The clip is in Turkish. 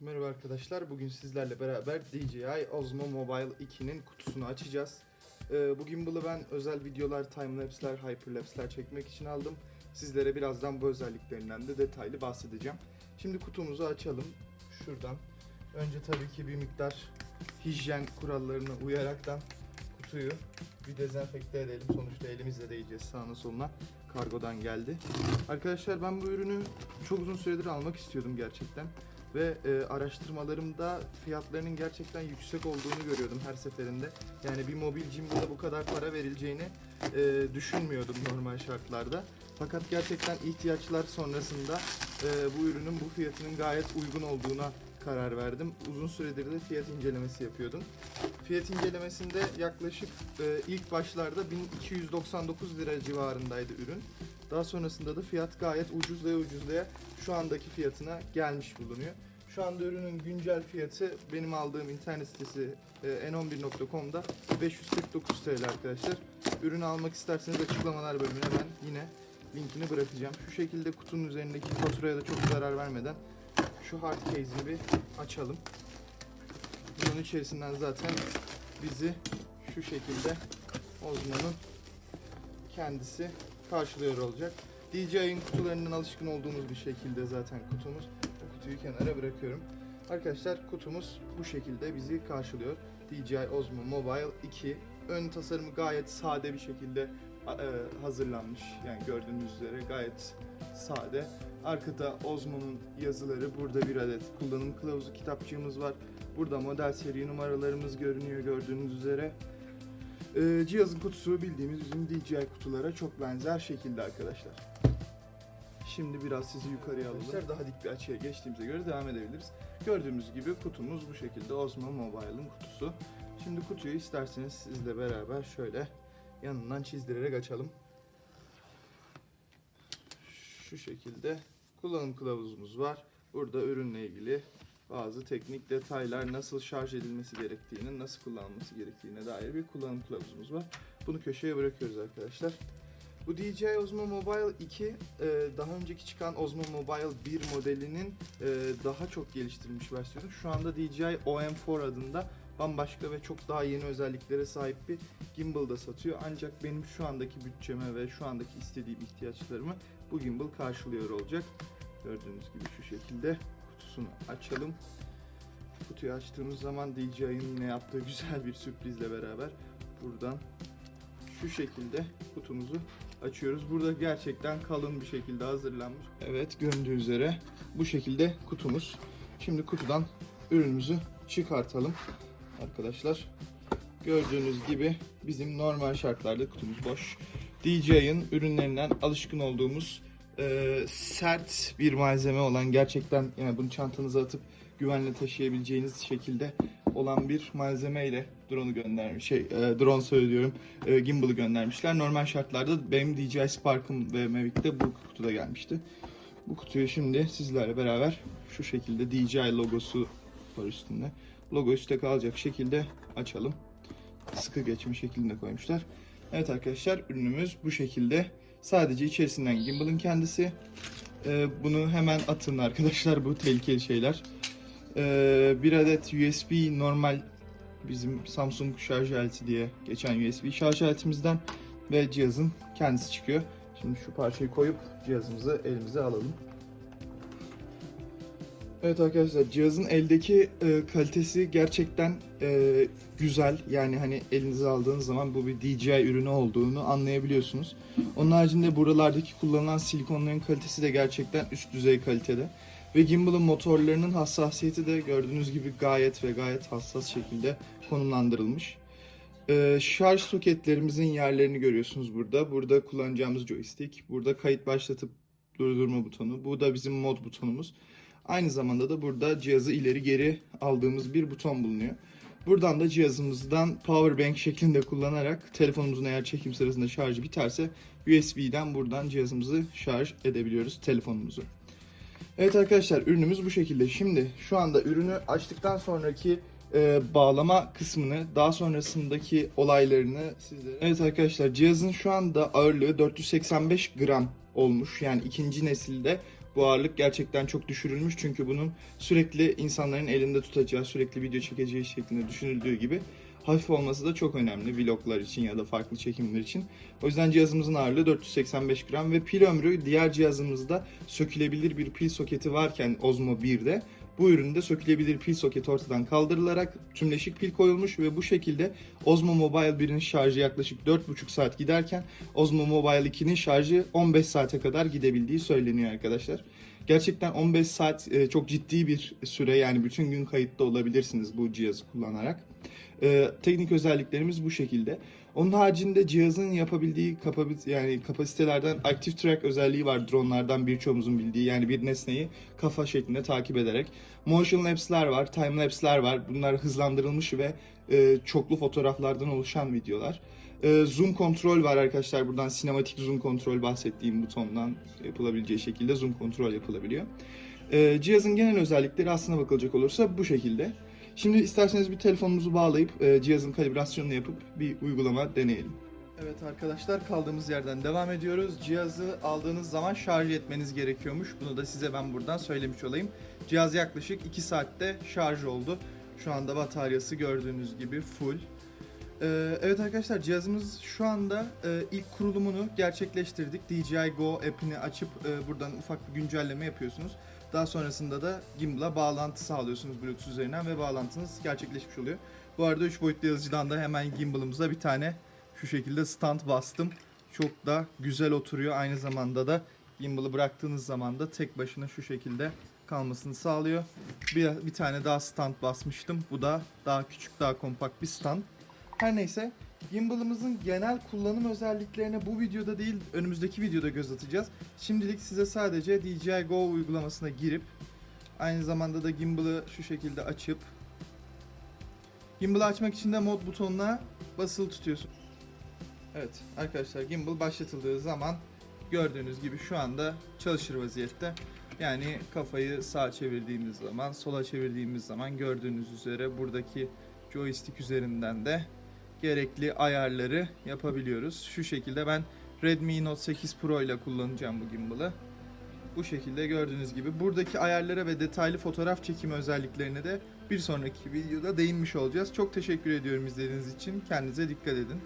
Merhaba arkadaşlar. Bugün sizlerle beraber DJI Osmo Mobile 2'nin kutusunu açacağız. Ee, bu gimbal'ı ben özel videolar, timelapse'ler, hyperlapse'ler çekmek için aldım. Sizlere birazdan bu özelliklerinden de detaylı bahsedeceğim. Şimdi kutumuzu açalım. Şuradan. Önce tabii ki bir miktar hijyen kurallarına uyaraktan kutuyu bir dezenfekte edelim. Sonuçta elimizle değeceğiz sağına soluna. Kargodan geldi. Arkadaşlar ben bu ürünü çok uzun süredir almak istiyordum gerçekten ve e, araştırmalarımda fiyatlarının gerçekten yüksek olduğunu görüyordum her seferinde. Yani bir mobil gimbal'a bu kadar para verileceğini e, düşünmüyordum normal şartlarda. Fakat gerçekten ihtiyaçlar sonrasında e, bu ürünün bu fiyatının gayet uygun olduğuna karar verdim. Uzun süredir de fiyat incelemesi yapıyordum. Fiyat incelemesinde yaklaşık e, ilk başlarda 1299 lira civarındaydı ürün. Daha sonrasında da fiyat gayet ucuzlaya ucuzlaya şu andaki fiyatına gelmiş bulunuyor. Şu anda ürünün güncel fiyatı benim aldığım internet sitesi e, n11.com'da 549 TL arkadaşlar. Ürünü almak isterseniz açıklamalar bölümüne ben yine linkini bırakacağım. Şu şekilde kutunun üzerindeki faturaya da çok zarar vermeden şu hard case'ini bir açalım. Bunun içerisinden zaten bizi şu şekilde Osmo'nun kendisi karşılıyor olacak. DJI'nin kutularından alışkın olduğumuz bir şekilde zaten kutumuz. Bu kutuyu kenara bırakıyorum. Arkadaşlar kutumuz bu şekilde bizi karşılıyor. DJI Osmo Mobile 2. Ön tasarımı gayet sade bir şekilde e, hazırlanmış. Yani gördüğünüz üzere gayet sade. Arkada Osmo'nun yazıları, burada bir adet kullanım kılavuzu kitapçığımız var. Burada model seri numaralarımız görünüyor gördüğünüz üzere. Ee, cihazın kutusu bildiğimiz bizim DJI kutulara çok benzer şekilde arkadaşlar. Şimdi biraz sizi yukarıya alalım. Daha dik bir açıya geçtiğimize göre devam edebiliriz. Gördüğümüz gibi kutumuz bu şekilde Osmo Mobile'ın kutusu. Şimdi kutuyu isterseniz sizle beraber şöyle yanından çizdirerek açalım. Şu şekilde kullanım kılavuzumuz var. Burada ürünle ilgili bazı teknik detaylar, nasıl şarj edilmesi gerektiğini, nasıl kullanılması gerektiğine dair bir kullanım kılavuzumuz var. Bunu köşeye bırakıyoruz arkadaşlar. Bu DJI Osmo Mobile 2 e, daha önceki çıkan Osmo Mobile 1 modelinin e, daha çok geliştirilmiş versiyonu. Şu anda DJI OM4 adında bambaşka ve çok daha yeni özelliklere sahip bir gimbal da satıyor. Ancak benim şu andaki bütçeme ve şu andaki istediğim ihtiyaçlarımı bu gimbal karşılıyor olacak. Gördüğünüz gibi şu şekilde kutusunu açalım. Kutuyu açtığımız zaman DJI'nin yine yaptığı güzel bir sürprizle beraber buradan şu şekilde kutumuzu açıyoruz. Burada gerçekten kalın bir şekilde hazırlanmış. Evet göründüğü üzere bu şekilde kutumuz. Şimdi kutudan ürünümüzü çıkartalım arkadaşlar. Gördüğünüz gibi bizim normal şartlarda kutumuz boş. DJI'ın ürünlerinden alışkın olduğumuz e, sert bir malzeme olan gerçekten yani bunu çantanıza atıp güvenle taşıyabileceğiniz şekilde olan bir malzemeyle drone'u göndermiş. Şey, e, drone söylüyorum. E, gimbal'ı göndermişler. Normal şartlarda benim DJI Spark'ım ve Mavic'te bu kutuda gelmişti. Bu kutuyu şimdi sizlerle beraber şu şekilde DJI logosu var üstünde. Logo üstte kalacak şekilde açalım. Sıkı geçme şeklinde koymuşlar. Evet arkadaşlar ürünümüz bu şekilde. Sadece içerisinden gimbal'ın kendisi. Ee, bunu hemen atın arkadaşlar bu tehlikeli şeyler. Ee, bir adet USB normal bizim Samsung şarj aleti diye geçen USB şarj aletimizden ve cihazın kendisi çıkıyor. Şimdi şu parçayı koyup cihazımızı elimize alalım. Evet arkadaşlar cihazın eldeki e, kalitesi gerçekten e, güzel. Yani hani elinize aldığınız zaman bu bir DJI ürünü olduğunu anlayabiliyorsunuz. Onun haricinde buralardaki kullanılan silikonların kalitesi de gerçekten üst düzey kalitede. Ve gimbal'ın motorlarının hassasiyeti de gördüğünüz gibi gayet ve gayet hassas şekilde konumlandırılmış. Ee, şarj soketlerimizin yerlerini görüyorsunuz burada. Burada kullanacağımız joystick. Burada kayıt başlatıp durdurma butonu. Bu da bizim mod butonumuz. Aynı zamanda da burada cihazı ileri geri aldığımız bir buton bulunuyor. Buradan da cihazımızdan power bank şeklinde kullanarak telefonumuzun eğer çekim sırasında şarjı biterse USB'den buradan cihazımızı şarj edebiliyoruz telefonumuzu. Evet arkadaşlar ürünümüz bu şekilde. Şimdi şu anda ürünü açtıktan sonraki e, bağlama kısmını daha sonrasındaki olaylarını sizlere... Evet arkadaşlar cihazın şu anda ağırlığı 485 gram olmuş. Yani ikinci nesilde Bu ağırlık gerçekten çok düşürülmüş çünkü bunun sürekli insanların elinde tutacağı, sürekli video çekeceği şeklinde düşünüldüğü gibi hafif olması da çok önemli vloglar için ya da farklı çekimler için. O yüzden cihazımızın ağırlığı 485 gram ve pil ömrü diğer cihazımızda sökülebilir bir pil soketi varken Osmo 1'de bu üründe sökülebilir pil soketi ortadan kaldırılarak tümleşik pil koyulmuş ve bu şekilde Osmo Mobile 1'in şarjı yaklaşık 4,5 saat giderken Osmo Mobile 2'nin şarjı 15 saate kadar gidebildiği söyleniyor arkadaşlar. Gerçekten 15 saat e, çok ciddi bir süre yani bütün gün kayıtta olabilirsiniz bu cihazı kullanarak. E, teknik özelliklerimiz bu şekilde. Onun haricinde cihazın yapabildiği kapabi- yani kapasitelerden Active Track özelliği var dronlardan birçoğumuzun bildiği yani bir nesneyi kafa şeklinde takip ederek. Motion lapse'ler var, time lapse'ler var. Bunlar hızlandırılmış ve e, çoklu fotoğraflardan oluşan videolar. E, zoom kontrol var arkadaşlar. Buradan sinematik zoom kontrol bahsettiğim butondan yapılabileceği şekilde zoom kontrol yapılabiliyor. E, cihazın genel özellikleri aslına bakılacak olursa bu şekilde. Şimdi isterseniz bir telefonumuzu bağlayıp e, cihazın kalibrasyonunu yapıp bir uygulama deneyelim. Evet arkadaşlar kaldığımız yerden devam ediyoruz. Cihazı aldığınız zaman şarj etmeniz gerekiyormuş. Bunu da size ben buradan söylemiş olayım. Cihaz yaklaşık 2 saatte şarj oldu. Şu anda bataryası gördüğünüz gibi full. Ee, evet arkadaşlar cihazımız şu anda e, ilk kurulumunu gerçekleştirdik. DJI Go app'ini açıp e, buradan ufak bir güncelleme yapıyorsunuz. Daha sonrasında da gimbal'a bağlantı sağlıyorsunuz Bluetooth üzerinden ve bağlantınız gerçekleşmiş oluyor. Bu arada 3 boyutlu yazıcıdan da hemen gimbal'ımıza bir tane şu şekilde stand bastım. Çok da güzel oturuyor. Aynı zamanda da gimbal'ı bıraktığınız zaman da tek başına şu şekilde kalmasını sağlıyor. Bir, bir tane daha stand basmıştım. Bu da daha küçük, daha kompakt bir stand. Her neyse Gimbal'ımızın genel kullanım özelliklerine bu videoda değil önümüzdeki videoda göz atacağız. Şimdilik size sadece DJI Go uygulamasına girip aynı zamanda da Gimbal'ı şu şekilde açıp Gimbal'ı açmak için de mod butonuna basılı tutuyorsun. Evet arkadaşlar gimbal başlatıldığı zaman gördüğünüz gibi şu anda çalışır vaziyette. Yani kafayı sağa çevirdiğimiz zaman, sola çevirdiğimiz zaman gördüğünüz üzere buradaki joystick üzerinden de gerekli ayarları yapabiliyoruz. Şu şekilde ben Redmi Note 8 Pro ile kullanacağım bu gimbal'ı. Bu şekilde gördüğünüz gibi buradaki ayarlara ve detaylı fotoğraf çekimi özelliklerine de bir sonraki videoda değinmiş olacağız. Çok teşekkür ediyorum izlediğiniz için. Kendinize dikkat edin.